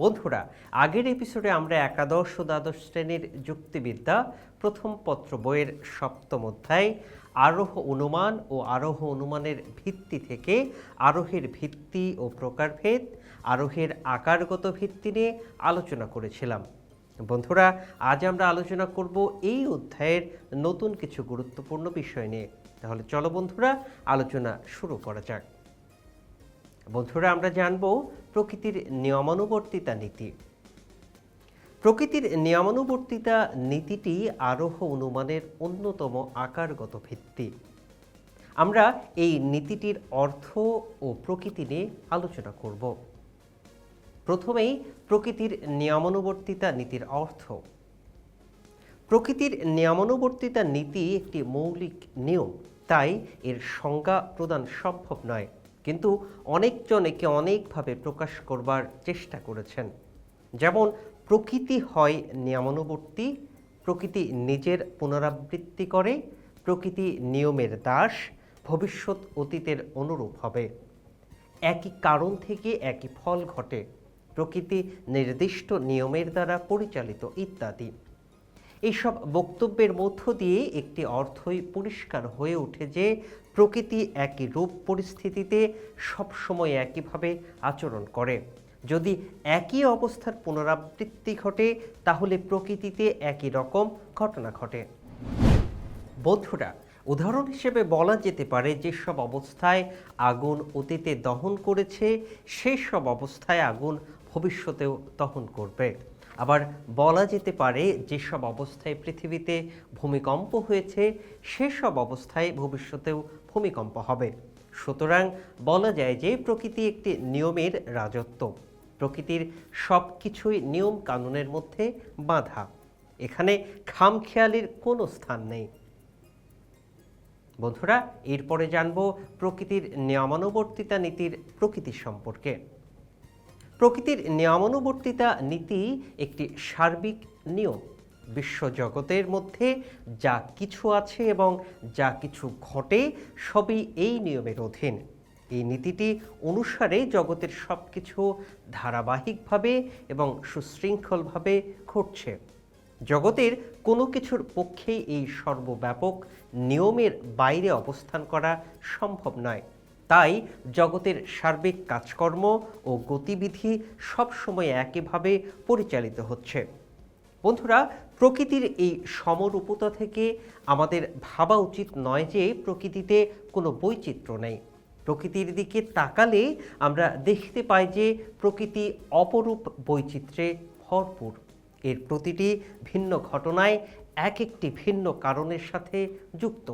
বন্ধুরা, আগের এপিসোডে আমরা একাদশ ও দ্বাদশ শ্রেণির যুক্তিবিদ্যা প্রথম পত্র বইয়ের সপ্তম অধ্যায়, আরোহ অনুমান ও আরোহ অনুমানের ভিত্তি থেকে আরোহের ভিত্তি ও প্রকারভেদ, আরোহের আকারগত ভিত্তি নিয়ে আলোচনা করেছিলাম। বন্ধুরা, আজ আমরা আলোচনা করব এই অধ্যায়ের নতুন কিছু গুরুত্বপূর্ণ বিষয় নিয়ে। তাহলে চলো বন্ধুরা, আলোচনা শুরু করা যাক। বন্ধুরা, আমরা জানব প্রকৃতির নিয়মানুবর্তিতা নীতি। প্রকৃতির নিয়মানুবর্তিতা নীতিটি আরোহ অনুমানের অন্যতম আকারগত ভিত্তি। আমরা এই নীতিটির অর্থ ও প্রকৃতি নিয়ে আলোচনা করব। প্রথমেই প্রকৃতির নিয়মানুবর্তিতা নীতির অর্থ। প্রকৃতির নিয়মানুবর্তিতা নীতি একটি মৌলিক নিয়ম, তাই এর সংজ্ঞা প্রদান সম্ভব নয়। কিন্তু অনেকজন একে অনেকভাবে প্রকাশ করবার চেষ্টা করেছেন। যেমন, প্রকৃতি হয় নিয়মানুবর্তী, প্রকৃতি নিজের পুনরাবৃত্তি করে, প্রকৃতি নিয়মের দাস, ভবিষ্যৎ অতীতের অনুরূপ হবে। একই কারণ থেকে একই ফল ঘটে, প্রকৃতি নির্দিষ্ট নিয়মের দ্বারা পরিচালিত ইত্যাদি। এইসব বক্তব্যের মধ্য দিয়ে একটি অর্থই পরিষ্কার হয়ে ওঠে যে, প্রকৃতি একই রূপ পরিস্থিতিতে সবসময় একইভাবে আচরণ করে। যদি একই অবস্থার পুনরাবৃত্তি ঘটে, তাহলে প্রকৃতিতে একই রকম ঘটনা ঘটে। বন্ধুরা, উদাহরণ হিসেবে বলা যেতে পারে, যেসব অবস্থায় আগুন অতীতে দহন করেছে সেই সব অবস্থায় আগুন ভবিষ্যতেও দহন করবে। আবার বলা যেতে পারে যেসব অবস্থায় পৃথিবীতে ভূমিকম্প হয়েছে, সেসব অবস্থায় ভবিষ্যতেও ভূমিকম্প হবে। সুতরাং বলা যায় যে প্রকৃতি একটি নিয়মের রাজত্ব। প্রকৃতির সব কিছুই নিয়ম কানুনের মধ্যে বাঁধা। এখানে খামখেয়ালির কোনো স্থান নেই। বন্ধুরা, এরপরে জানব প্রকৃতির নিয়মানুবর্তিতা নীতির প্রকৃতি সম্পর্কে। প্রকৃতির নিয়মানুবর্তিতা নীতি একটি সার্বিক নিয়ম। বিশ্বজগতের মধ্যে যা কিছু আছে এবং যা কিছু ঘটে, সবই এই নিয়মের অধীন। এই নীতিটি অনুসারে জগতের সব কিছু ধারাবাহিকভাবে এবং সুশৃঙ্খলভাবে ঘটছে। জগতের কোনো কিছুর পক্ষেই এই সর্বব্যাপক নিয়মের বাইরে অবস্থান করা সম্ভব নয়। তাই জগতের সার্বিক কাজকর্ম ও গতিবিধি সবসময় একইভাবে পরিচালিত হচ্ছে। বন্ধুরা, প্রকৃতির এই সমরূপতা থেকে আমাদের ভাবা উচিত নয় যে প্রকৃতিতে কোনো বৈচিত্র্য নেই। প্রকৃতির দিকে তাকালে আমরা দেখতে পাই যে প্রকৃতি অপরূপ বৈচিত্র্যে ভরপুর। এর প্রতিটি ভিন্ন ঘটনায় এক একটি ভিন্ন কারণের সাথে যুক্ত।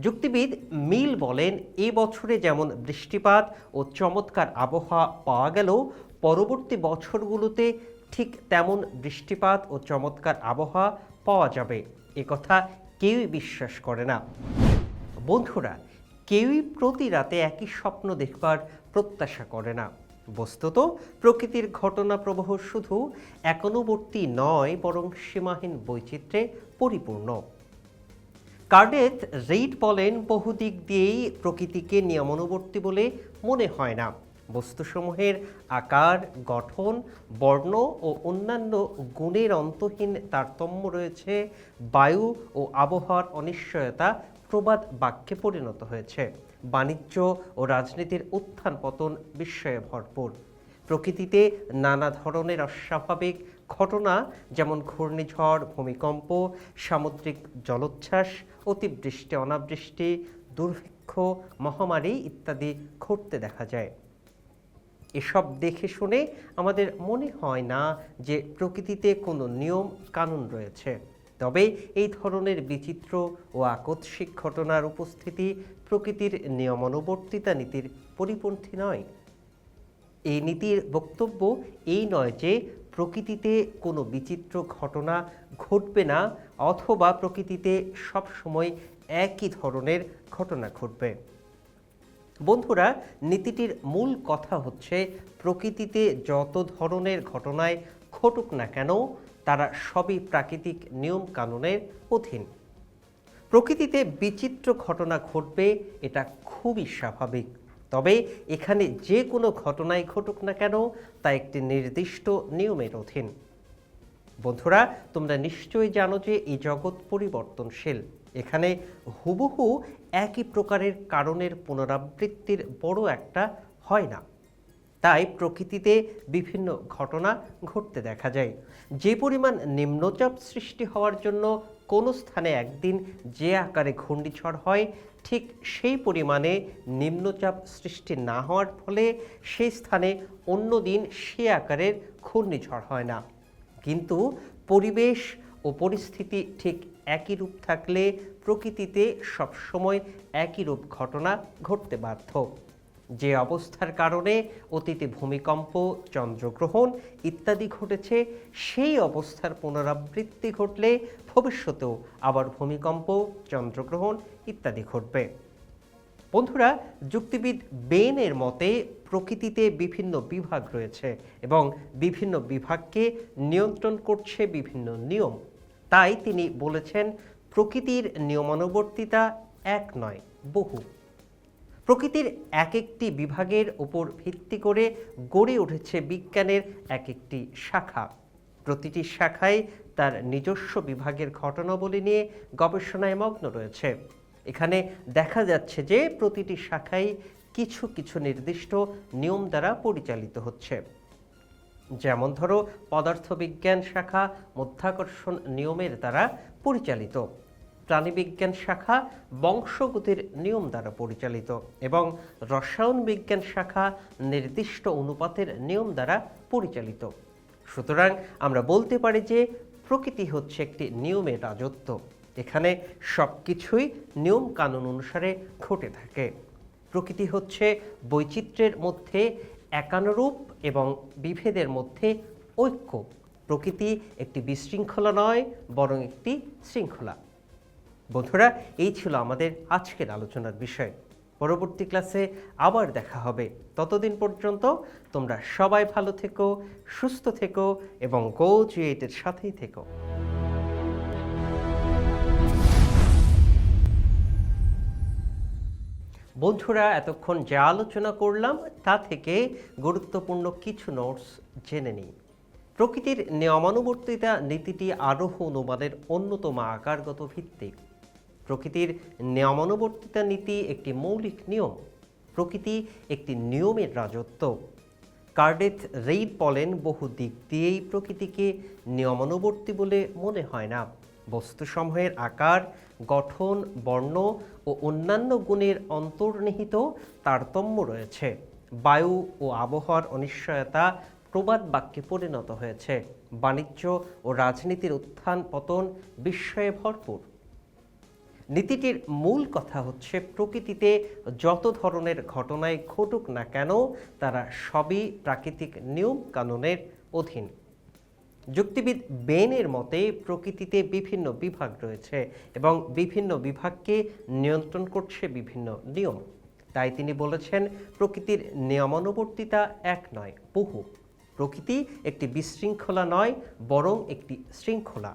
যুক্তিবিদ মিল বলেন, এ বছরে যেমন বৃষ্টিপাত ও চমৎকার আবহাওয়া পাওয়া গেল, পরবর্তী বছরগুলোতে ঠিক তেমন বৃষ্টিপাত ও চমৎকার আবহাওয়া পাওয়া যাবে। এ কথা কেউই বিশ্বাস করে না। বন্ধুরা, কেউই প্রতি রাতে একই স্বপ্ন দেখবার প্রত্যাশা করে না। বস্তুত, প্রকৃতির ঘটনা প্রবাহ শুধু একানুবর্তী নয়, বরং সীমাহীন বৈচিত্র্যে পরিপূর্ণ। কার্ডেথ রেইড বলেন বহুদিক দিয়েই প্রকৃতিকে নিয়মানুবর্তী বলে মনে হয় না। বস্তুসমূহের আকার, গঠন, বর্ণ ও অন্যান্য গুণের অন্তহীন তারতম্য রয়েছে। বায়ু ও আবহাওয়ার অনিশ্চয়তা প্রবাদ বাক্যে পরিণত হয়েছে। বাণিজ্য ও রাজনীতির উত্থান পতন বিস্ময়ে ভরপুর। প্রকৃতিতে নানা ধরনের অস্বাভাবিক ঘটনা যেমন ঘূর্ণিঝড়, ভূমিকম্প, সামুদ্রিক জলোচ্ছ্বাস, অতিবৃষ্টি, অনাবৃষ্টি, দুর্ভিক্ষ, মহামারী ইত্যাদি ঘটতে দেখা যায়। এসব দেখে শুনে আমাদের মনে হয় না যে প্রকৃতিতে কোনো নিয়ম কানুন রয়েছে। তবে এই ধরনের বিচিত্র ও আকস্মিক ঘটনার উপস্থিতি প্রকৃতির নিয়মানুবর্তিতা নীতির পরিপন্থী নয়। এই নীতির বক্তব্য এই নয় যে প্রকৃতিতে কোনো বিচিত্র ঘটনা ঘটবে না, অথবা প্রকৃতিতে সবসময় একই ধরনের ঘটনা ঘটবে। বন্ধুরা, নীতিটির মূল কথা হচ্ছে, প্রকৃতিতে যত ধরনের ঘটনায় ঘটুক না কেন, তারা সবই প্রাকৃতিক নিয়ম কানুনের অধীন। প্রকৃতিতে বিচিত্র ঘটনা ঘটবে, এটা খুবই স্বাভাবিক। তবে এখানে যে কোনো ঘটনাই ঘটুক না কেন, তা একটি নির্দিষ্ট নিয়মের অধীন। বন্ধুরা, তোমরা নিশ্চয়ই জানো যে এই জগৎ পরিবর্তনশীল। এখানে হুবহু একই প্রকারের কারণের পুনরাবৃত্তির বড় একটা হয় না। তাই প্রকৃতিতে বিভিন্ন ঘটনা ঘটতে দেখা যায়। যে পরিমাণ নিম্নচাপ সৃষ্টি হওয়ার জন্য কোনো স্থানে একদিন যে আকারে ঘূর্ণিঝড় হয়, ঠিক সেই পরিমাণে নিম্নচাপ সৃষ্টি না হওয়ার ফলে সেই স্থানে অন্য দিন সে আকারের ঘূর্ণিঝড় হয় না। কিন্তু পরিবেশ ও পরিস্থিতি ঠিক একই রূপ থাকলে প্রকৃতিতে সবসময় একই রূপ ঘটনা ঘটতে বাধ্য। যে অবস্থার কারণে অতীতে ভূমিকম্প, চন্দ্রগ্রহণ ইত্যাদি ঘটেছে, সেই অবস্থার পুনরাবৃত্তি ঘটলে ভবিষ্যতেও আবার ভূমিকম্প, চন্দ্রগ্রহণ ইত্যাদি ঘটবে। বন্ধুরা, যুক্তিবিদ বেনের মতে প্রকৃতিতে বিভিন্ন বিভাগ রয়েছে এবং বিভিন্ন বিভাগকে নিয়ন্ত্রণ করছে বিভিন্ন নিয়ম। তাই তিনি বলেছেন, প্রকৃতির নিয়মানুবর্তিতা এক নয়, বহু। প্রকৃতির এক একটি বিভাগের উপর ভিত্তি করে গড়ে উঠেছে বিজ্ঞানের এক একটি শাখা। প্রতিটি শাখায় তার নিজস্ব বিভাগের ঘটনাবলী নিয়ে গবেষণায় মগ্ন রয়েছে। এখানে দেখা যাচ্ছে যে প্রতিটি শাখায় কিছু কিছু নির্দিষ্ট নিয়ম দ্বারা পরিচালিত হচ্ছে। যেমন ধরো, পদার্থবিজ্ঞান শাখা মধ্যাকর্ষণ নিয়মের দ্বারা পরিচালিত। প্রাণীবিজ্ঞান শাখা বংশগতির নিয়ম দ্বারা পরিচালিত এবং রসায়ন বিজ্ঞান শাখা নির্দিষ্ট অনুপাতের নিয়ম দ্বারা পরিচালিত। সুতরাং আমরা বলতে পারি যে প্রকৃতি হচ্ছে একটি নিয়মের রাজত্ব। এখানে সব কিছুই নিয়ম কানুন অনুসারে ঘটে থাকে। প্রকৃতি হচ্ছে বৈচিত্র্যের মধ্যে একানুরূপ এবং বিভেদের মধ্যে ঐক্য। প্রকৃতি একটি বিশৃঙ্খলা নয়, বরং একটি শৃঙ্খলা। বন্ধুরা, এই ছিল আমাদের আজকের আলোচনার বিষয়। পরবর্তী ক্লাসে আবার দেখা হবে। ততদিন পর্যন্ত তোমরা সবাই ভালো থেকো, সুস্থ থেকো এবং গো সাথেই থেকো। বন্ধুরা, এতক্ষণ যা আলোচনা করলাম, তা থেকে গুরুত্বপূর্ণ কিছু নোটস জেনে নিই। প্রকৃতির নিয়মানুবর্তিতা নীতিটি আরোহ অনুমানের অন্যতম আকারগত ভিত্তি প্রকৃতির নিয়মানুবর্তিতা নীতি একটি মৌলিক নিয়ম। প্রকৃতি একটি নিয়মের রাজত্ব। কার্ডেথ রেইড বলেন, বহু দিক দিয়েই প্রকৃতিকে নিয়মানুবর্তী বলে মনে হয় না। বস্তুসমূহের আকার, গঠন, বর্ণ ও অন্যান্য গুণের অন্তর্নিহিত তারতম্য রয়েছে। বায়ু ও আবহাওয়ার অনিশ্চয়তা প্রবাদ বাক্যে পরিণত হয়েছে। বাণিজ্য ও রাজনীতির উত্থান পতন বিস্ময়ে ভরপুর। নীতিটির মূল কথা হচ্ছে, প্রকৃতিতে যত ধরনের ঘটনায় ঘটুক না কেন, তারা সবই প্রাকৃতিক নিয়ম কানুনের অধীন। যুক্তিবিদ বেনের মতে, প্রকৃতিতে বিভিন্ন বিভাগ রয়েছে এবং বিভিন্ন বিভাগকে নিয়ন্ত্রণ করছে বিভিন্ন নিয়ম। তাই তিনি বলেছেন, প্রকৃতির নিয়মানুবর্তিতা এক নয়, বহু। প্রকৃতি একটি বিশৃঙ্খলা নয়, বরং একটি শৃঙ্খলা।